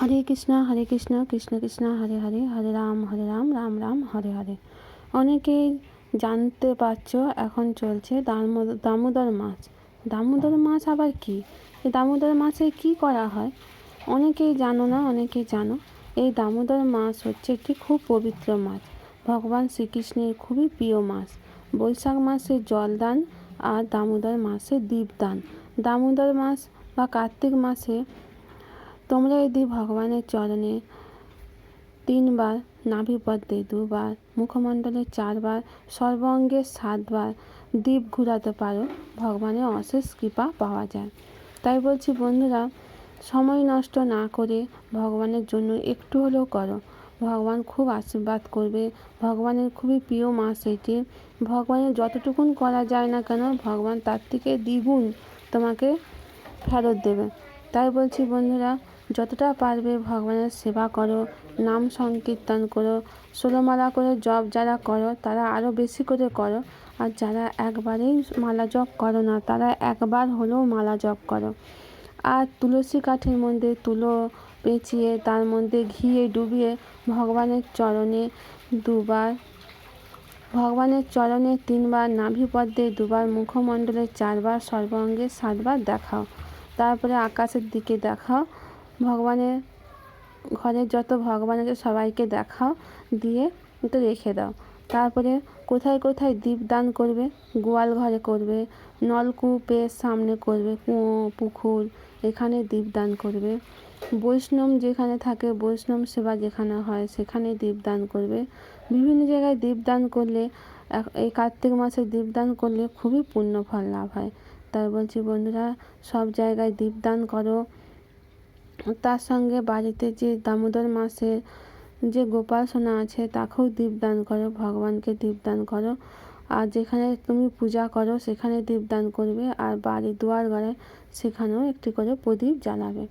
হরে কৃষ্ণ হরে কৃষ্ণ কৃষ্ণ কৃষ্ণ, হরে হরে হরে রাম হরে রাম রাম রাম, হরে হরে। অনেকেই জানতে পারছ, এখন চলছে দামোদর মাছ। দামোদর মাছ আবার কি? দামোদর মাছে কি করা হয়? অনেকেই জানো না, অনেকেই জানো। এই দামোদর মাছ হচ্ছে একটি খুব পবিত্র মাছ। ভগবান শ্রীকৃষ্ণের খুবই প্রিয় মাছ। বৈশাখ মাসে জলদান আর দামোদর মাসে দীপদান। দামোদর মাস বা কার্তিক মাসে তোমরা যদি ভগবানের চরণে তিনবার নাভিপদ্মে দুবার, মুখমণ্ডলে চারবার, সর্বাঙ্গে সাতবার দ্বীপ ঘুরাতে পারো, ভগবানের অশেষ কৃপা পাওয়া যায়। তাই বলছি বন্ধুরা, সময় নষ্ট না করে ভগবানের জন্য একটু হলেও করো। ভগবান খুব আশীর্বাদ করবে, ভগবানের খুবই প্রিয় মাস এটি ভগবানের যতটুকুন করা যায় না কেন, ভগবান তার থেকে দ্বিগুণ তোমাকে ফেরত দেবে। তাই বলছি বন্ধুরা যতটা পারবে ভগবানের সেবা করো, নাম সংকীর্তন করো, ষোলোমালা করে জপ যারা করো, তারা আরও বেশি করে করো। আর যারা একবারেই মালা জপ করো না, তারা একবার হলেও মালা জপ করো। আর তুলসী কাঠের মধ্যে তুলো পেঁচিয়ে, তার মধ্যে ঘিয়ে ডুবিয়ে ভগবানের চরণে দুবার, ভগবানের চরণে তিনবার নাভিপদ্মে দুবার, মুখমণ্ডলে চারবার, সর্বাঙ্গে সাতবার দেখাও। তারপরে আকাশের দিকে দেখাও। ভগবানের ঘরের যত ভগবান আছে সবাইকে দেখাও, দিয়ে একটু রেখে দাও। তারপরে কোথায় কোথায় দীপদান করবে? গোয়াল ঘরে করবে নলকূপের সামনে করবে কুয়ো পুকুর, এখানে দীপদান করবে। বৈষ্ণব যেখানে থাকে, বৈষ্ণব সেবা যেখানে হয়, সেখানে দীপদান করবে। বিভিন্ন জায়গায় দীপদান করলে এই কার্তিক মাসে দীপদান করলে খুবই পুণ্য ফল লাভ হয়। তাই বলছি বন্ধুরা, সব জায়গায় দীপদান করো। তার সঙ্গে বাড়িতে যে দামোদর মাসে যে গোপাল সোনা আছে, তাকেও দীপদান করো, ভগবানকে দীপদান করো। আর যেখানে তুমি পূজা করো, সেখানে দীপদান করবে। আর বাড়ি দুয়ার ঘরে সেখানেও একটি করে প্রদীপ জ্বালাবে।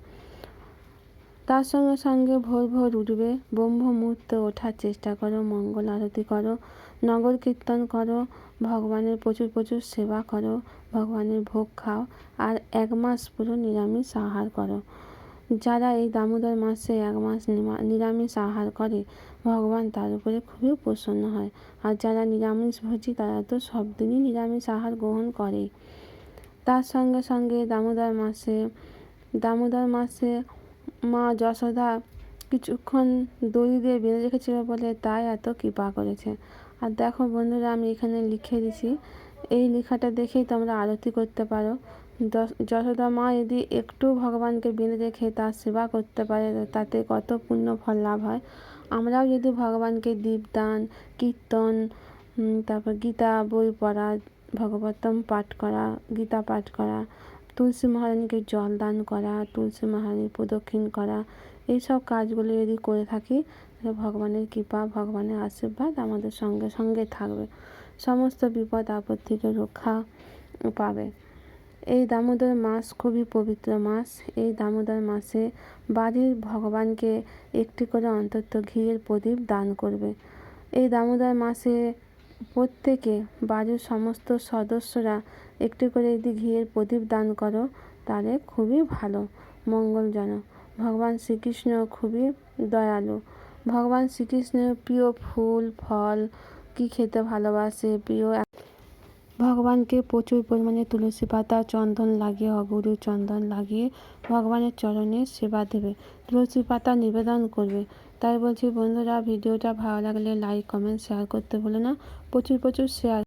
তার সঙ্গে সঙ্গে ভোর ভোর উঠবে। ব্রহ্ম মুহূর্তে ওঠার চেষ্টা করো, মঙ্গল আরতি করো, নগর কীর্তন করো, ভগবানের প্রচুর প্রচুর সেবা করো, ভগবানের ভোগ খাও, আর এক মাস পুরো নিরামিষ আহার করো। যারা এই দামোদর মাসে এক মাস নিরামিষ আহার করে, ভগবান তার উপরে খুবই প্রসন্ন হয়। আর যারা নিরামিষভোজী তারা তো সব দিনই নিরামিষ আহার গ্রহণ করে। তার সঙ্গে সঙ্গে দামোদর মাসে দামোদর মাসে মা যশোদা কিছুক্ষণ দড়ি দিয়ে বেঁধে রেখেছিল বলে তাই এত কৃপা করেছে। আর দেখো বন্ধুরা, আমি এখানে লিখে দিছি। এই লেখাটা দেখেই তোমরা আরতি করতে পারো। যশোদা মা যদি একটু ভগবানকে বেঁধে রেখে তার সেবা করতে পারে তাতে কত পুণ্য ফল লাভ হয়? আমরাও যদি ভগবানকে দীপদান, কীর্তন তারপর গীতা বই পড়া, ভগবতম পাঠ করা, গীতা পাঠ করা, তুলসী মহারানীকে জল দান করা, তুলসী মহারানীর প্রদক্ষিণ করা এইসব কাজগুলো যদি করে থাকি, তাহলে ভগবানের কৃপা, ভগবানের আশীর্বাদ আমাদের সঙ্গে সঙ্গে থাকবে। সমস্ত বিপদ আপদ থেকে রক্ষা পাবে। এই দামোদর মাস খুবই পবিত্র মাস। এই দামোদর মাসে বাড়ির ভগবানকে একটি করে অন্তত ঘিয়ের প্রদীপ দান করবে। এই দামোদর মাসে প্রত্যেকে বাড়ির সমস্ত সদস্যরা একটি করে যদি ঘিয়ের প্রদীপ দান করো, তাহলে খুবই ভালো, মঙ্গলজনক। ভগবান শ্রীকৃষ্ণ খুবই দয়ালু। ভগবান শ্রীকৃষ্ণের প্রিয় ফুল, ফল, কি খেতে ভালোবাসে, প্রিয় ভগবানকে প্রচুর পরিমাণে তুলসী পাতা, চন্দন লাগিয়ে, অগুরু চন্দন লাগিয়ে ভগবানের চরণে সেবা দেবে। তুলসী পাতা নিবেদন করবে। তাই বলছি বন্ধুরা, ভিডিওটা ভালো লাগলে লাইক কমেন্ট শেয়ার করতে ভুলো না। প্রচুর প্রচুর শেয়ার